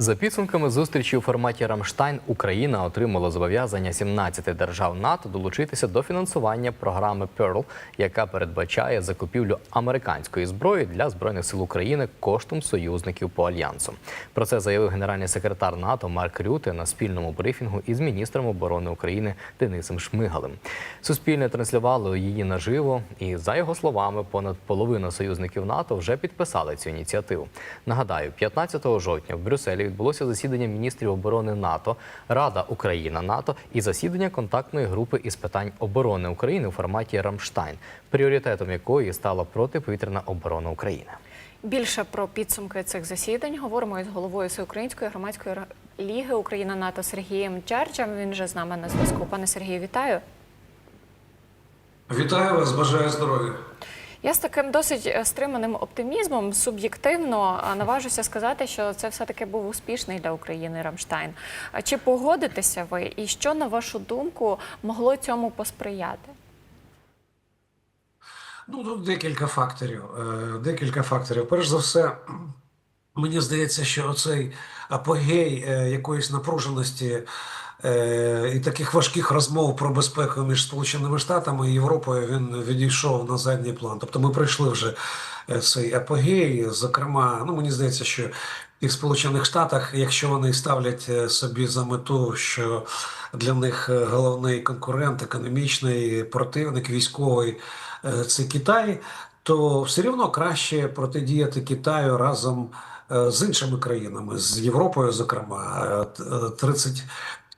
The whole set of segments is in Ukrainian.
За підсумками зустрічі у форматі Рамштайн Україна отримала зобов'язання 17 держав НАТО долучитися до фінансування програми Pearl, яка передбачає закупівлю американської зброї для збройних сил України коштом союзників по альянсу. Про це заявив генеральний секретар НАТО Марк Рюте на спільному брифінгу із міністром оборони України Денисом Шмигалем. Суспільне транслювало її наживо, і за його словами, понад половина союзників НАТО вже підписали цю ініціативу. Нагадаю, 15 жовтня в Брюсселі відбулося засідання міністрів оборони НАТО, Рада Україна НАТО і засідання контактної групи із питань оборони України у форматі Рамштайн, пріоритетом якої стала протиповітряна оборона України. Більше про підсумки цих засідань говоримо із головою Всеукраїнської громадської ліги Україна НАТО Сергієм Черчем. Він вже з нами на зв'язку. Пане Сергію, вітаю. Вітаю вас, бажаю здоров'я. Я з таким досить е, стриманим оптимізмом суб'єктивно наважуся сказати, що це все-таки був успішний для України Рамштайн. Чи погодитеся ви, і що на вашу думку могло цьому посприяти? Ну тут декілька факторів. Е, Декілька факторів. Перш за все, мені здається, що оцей апогей е, якоїсь напруженості Е, і таких важких розмов про безпеку між Сполученими Штатами і Європою він відійшов на задній план. Тобто ми пройшли вже е, цей апогей. Зокрема, ну мені здається, що і в Сполучених Штатах, якщо вони ставлять е, собі за мету, що для них головний конкурент, економічний противник, військовий це Китай. То все рівно краще протидіяти Китаю разом з іншими країнами з Європою, зокрема, 30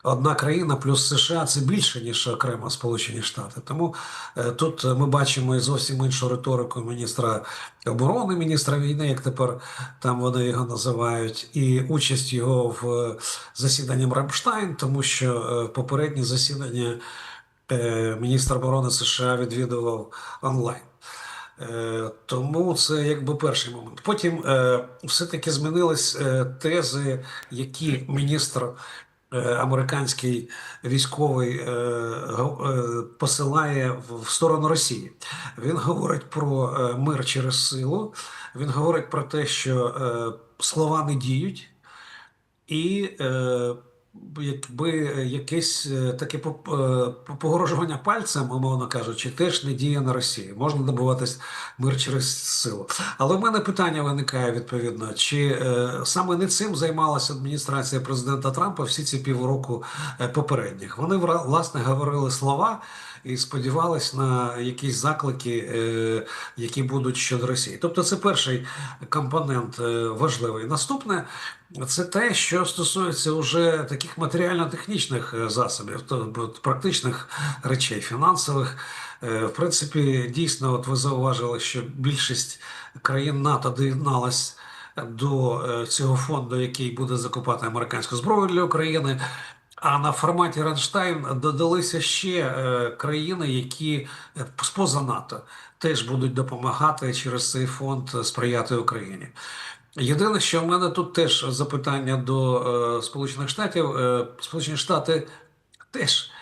одна країна плюс США це більше ніж окремо Сполучені Штати. Тому е, тут ми бачимо і зовсім іншу риторику міністра оборони, міністра війни, як тепер там вони його називають, і участь його в е, засіданні Рамштайн, тому що е, попереднє засідання міністр оборони США відвідував онлайн. Тому це якби перший момент. Потім все-таки змінились тези, які міністр американський військовий е, е, посилає в- сторону Росії. Він говорить про е, мир через силу. Він говорить про те, що е, слова не діють, і е, якби якесь е, таке е, погрожування пальцем, умовно кажучи, теж не діє на Росії. Можна добуватись мир через силу. Але в мене питання виникає відповідно: чи е, саме не цим займалася адміністрація президента Трампа всі ці півроку е, попередніх? Вони власне говорили слова. І сподівались на якісь заклики, е, які будуть щодо Росії. Тобто, це перший компонент е, важливий. Наступне це те, що стосується уже таких матеріально-технічних е, засобів, тобто практичних речей, фінансових. В принципі, дійсно, от ви зауважили, що більшість країн НАТО доєдналась до цього фонду, який буде закупати американську зброю для України. А на форматі Ранштайн додалися ще е, країни, які споза поза НАТО теж будуть допомагати через цей фонд е, сприяти Україні. Єдине, що в мене тут теж запитання до е, Сполучених Штатів. Е, Сполучені Штати теж е,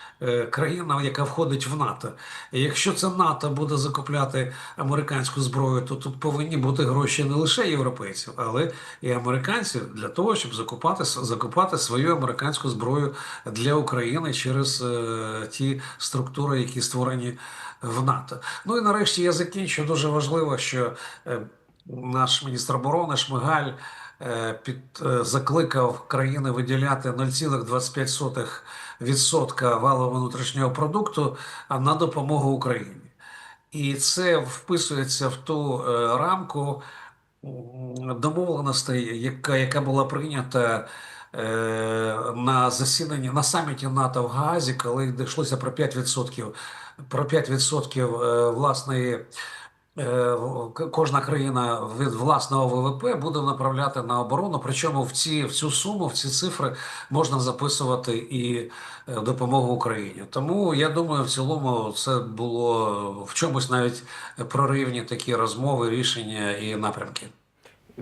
країна, яка входить в НАТО. І якщо це НАТО буде закупляти американську зброю, то тут повинні бути гроші не лише європейців, але і американців для того, щоб закупати, закупати свою американську зброю для України через е, ті структури, які створені в НАТО. Ну і нарешті я закінчу. Дуже важливо, що е, наш міністр оборони Шмигаль е, під, е, закликав країни виділяти 0,25% валового внутрішнього продукту на допомогу Україні. І це вписується в ту е, рамку домовленостей, яка, яка була прийнята е, на засіданні на саміті НАТО в Гаазі, коли йшлося про 5%, про 5% е, власної. Е, Кожна країна від власного ВВП буде направляти на оборону. Причому в ці в цю суму, в ці цифри можна записувати і е, допомогу Україні. Тому я думаю, в цілому це було в чомусь навіть проривні такі розмови, рішення і напрямки.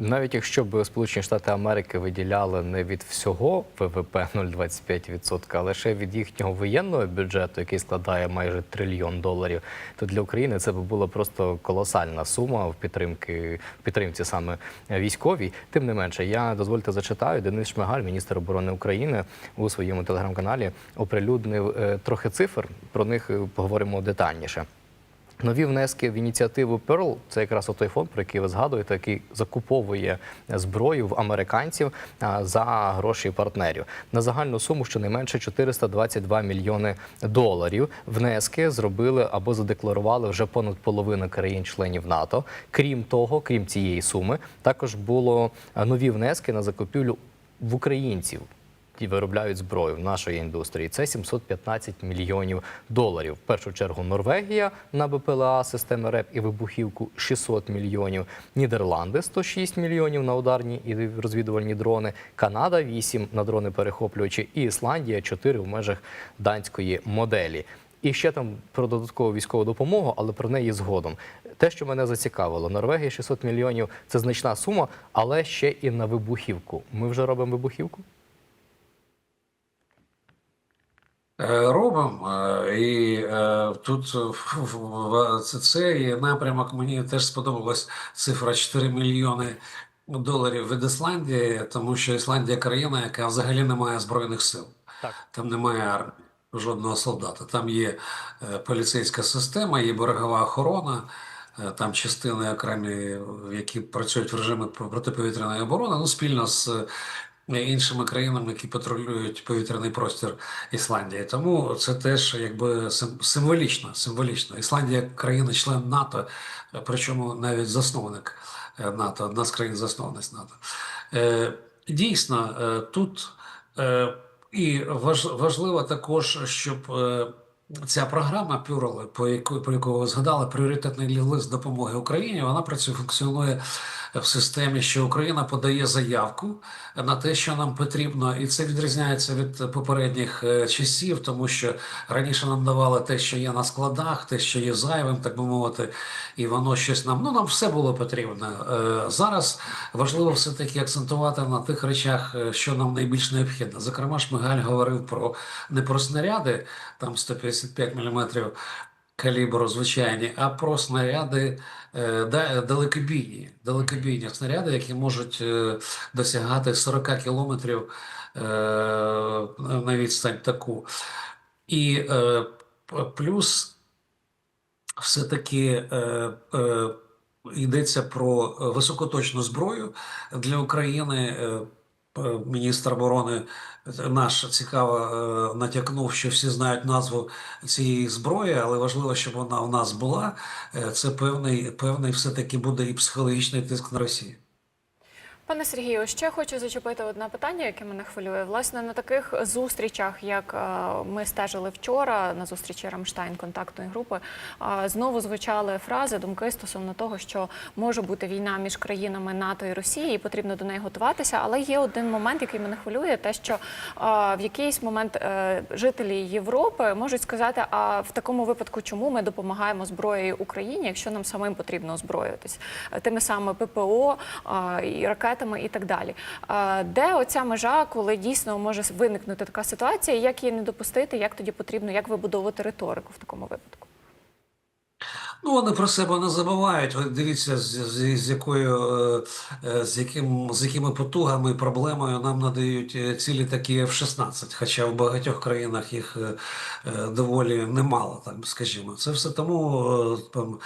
Навіть якщо б Сполучені Штати Америки виділяли не від всього ВВП 0,25%, а лише від їхнього воєнного бюджету, який складає майже трильйон доларів, то для України це б була просто колосальна сума в підтримки в підтримці саме військовій. Тим не менше, я дозвольте зачитаю. Денис Шмигаль, міністр оборони України, у своєму телеграм-каналі оприлюднив е, трохи цифр. Про них е, поговоримо детальніше. Нові внески в ініціативу Pearl – це якраз той фонд, про який ви згадуєте, який закуповує зброю в американців за гроші партнерів на загальну суму щонайменше 422 мільйони доларів. Внески зробили або задекларували вже понад половина країн-членів НАТО. Крім того, крім цієї суми, також було нові внески на закупівлю в українців виробляють зброю в нашої індустрії. Це 715 мільйонів доларів. В першу чергу Норвегія на БПЛА, системи РЕП і вибухівку 600 мільйонів. Нідерланди 106 мільйонів на ударні і розвідувальні дрони. Канада 8 на дрони перехоплювачі. І Ісландія 4 в межах данської моделі. І ще там про додаткову військову допомогу, але про неї згодом. Те, що мене зацікавило, Норвегія 600 мільйонів це значна сума, але ще і на вибухівку. Ми вже робимо вибухівку. Е, Робимо, е, і е, тут це- цей напрямок мені теж сподобалась цифра 4 мільйони доларів від Ісландії, тому що Ісландія країна, яка взагалі не має збройних сил. Так. Там немає армії, жодного солдата. Там є е, поліцейська система, є берегова охорона, е, там частини окремі, які працюють в режимі протиповітряної оборони, ну спільно з е, іншими країнами, які патрулюють повітряний простір Ісландії. Тому це теж якби сим- символічно. символічно. Ісландія країна-член НАТО, е, причому навіть засновник е, НАТО, одна з країн-засновниць НАТО. Е, Дійсно, е, тут е, і важ- важливо також, щоб е, ця програма Пюрл, по яку, про яку ви згадали, пріоритетний лист допомоги Україні, вона працює, функціонує в системі, що Україна подає заявку на те, що нам потрібно, і це відрізняється від попередніх е, часів, тому що раніше нам давали те, що є на складах, те, що є зайвим, так би мовити, і воно щось нам ну нам все було потрібно. Е, Зараз важливо все таки акцентувати на тих речах, е, що нам найбільш необхідно. Зокрема, Шмигаль говорив про не про снаряди, там 155 мм калібру звичайні, а про снаряди е, да- далекобійні, далекобійні снаряди, які можуть е, досягати 40 кілометрів е, на відстань таку. І плюс все-таки йдеться про високоточну зброю для України. Е, Міністр оборони наш цікаво е, натякнув, що всі знають назву цієї зброї, але важливо, щоб вона у нас була. Е, Це певний, певний все-таки буде і психологічний тиск на Росію. Пане Сергію, ще хочу зачепити одне питання, яке мене хвилює. Власне, на таких зустрічах, як е, ми стежили вчора, на зустрічі Рамштайн контактної групи, е, знову звучали фрази, думки стосовно того, що може бути війна між країнами НАТО і Росії, і потрібно до неї готуватися. Але є один момент, який мене хвилює, те, що е, в якийсь момент жителі Європи можуть сказати, а в такому випадку, чому ми допомагаємо зброєю Україні, якщо нам самим потрібно озброюватись Е, тими самими ППО і ракетами і так далі. Де оця межа, коли дійсно може виникнути така ситуація, як її не допустити, як тоді потрібно, як вибудовувати риторику в такому випадку? Ну, вони про себе не забувають. Ви дивіться, з, з, з якою е, е, з яким з якими потугами і проблемою нам надають е, ці літаки F-16, хоча в багатьох країнах їх доволі немало, так скажімо. Це все тому там,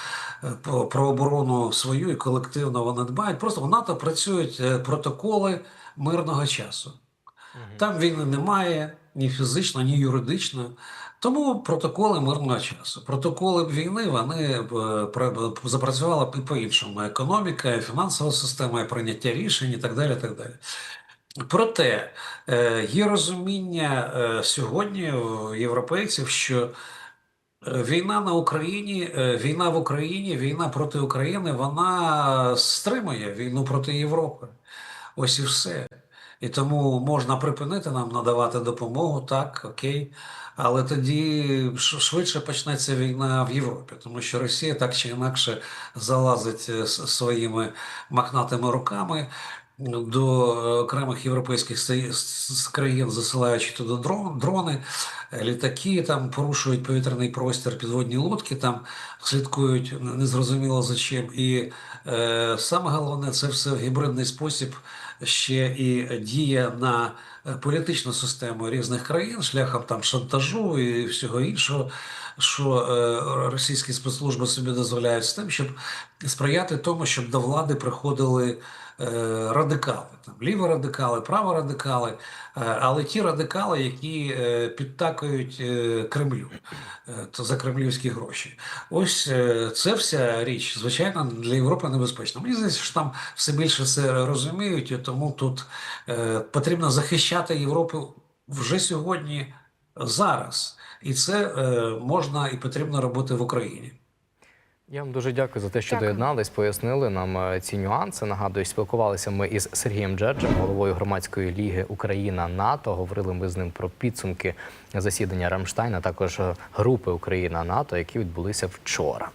про, оборону свою і колективно вони дбають. Просто в НАТО працюють протоколи мирного часу. Там війни немає ні фізично, ні юридично. Тому протоколи мирного часу. Протоколи війни вони е, запрацювали і по-іншому. Економіка, фінансова система, і прийняття рішень і так далі. Так далі. Проте е, є розуміння е, сьогодні у європейців, що війна на Україні, війна в Україні, війна проти України, вона стримує війну проти Європи. Ось і все. І тому можна припинити нам надавати допомогу, так, окей. Але тоді швидше почнеться війна в Європі, тому що Росія так чи інакше залазить е, своїми махнатими руками до окремих європейських країн, засилаючи туди дрон, дрони, літаки, там порушують повітряний простір, підводні лодки там слідкують незрозуміло за чим. І е, саме головне, це все в гібридний спосіб ще і діє на е, політичну систему різних країн шляхом там шантажу і всього іншого, що е, російські спецслужби собі дозволяють з тим, щоб сприяти тому, щоб до влади приходили е, радикали, там ліворадикали, праворадикали, е, але ті радикали, які підтакують Кремлю то за кремлівські гроші. Ось це вся річ, звичайно, для Європи небезпечна. Мені здається, що там все більше це розуміють, і тому тут потрібно захищати Європу вже сьогодні, зараз. І це е, можна і потрібно робити в Україні. Я вам дуже дякую за те, що Дякую. доєднались, пояснили нам е, ці нюанси. Нагадую, спілкувалися ми із Сергієм Джерджем, головою громадської ліги Україна НАТО. Говорили ми з ним про підсумки засідання Рамштайна, також е, групи Україна НАТО, які відбулися вчора.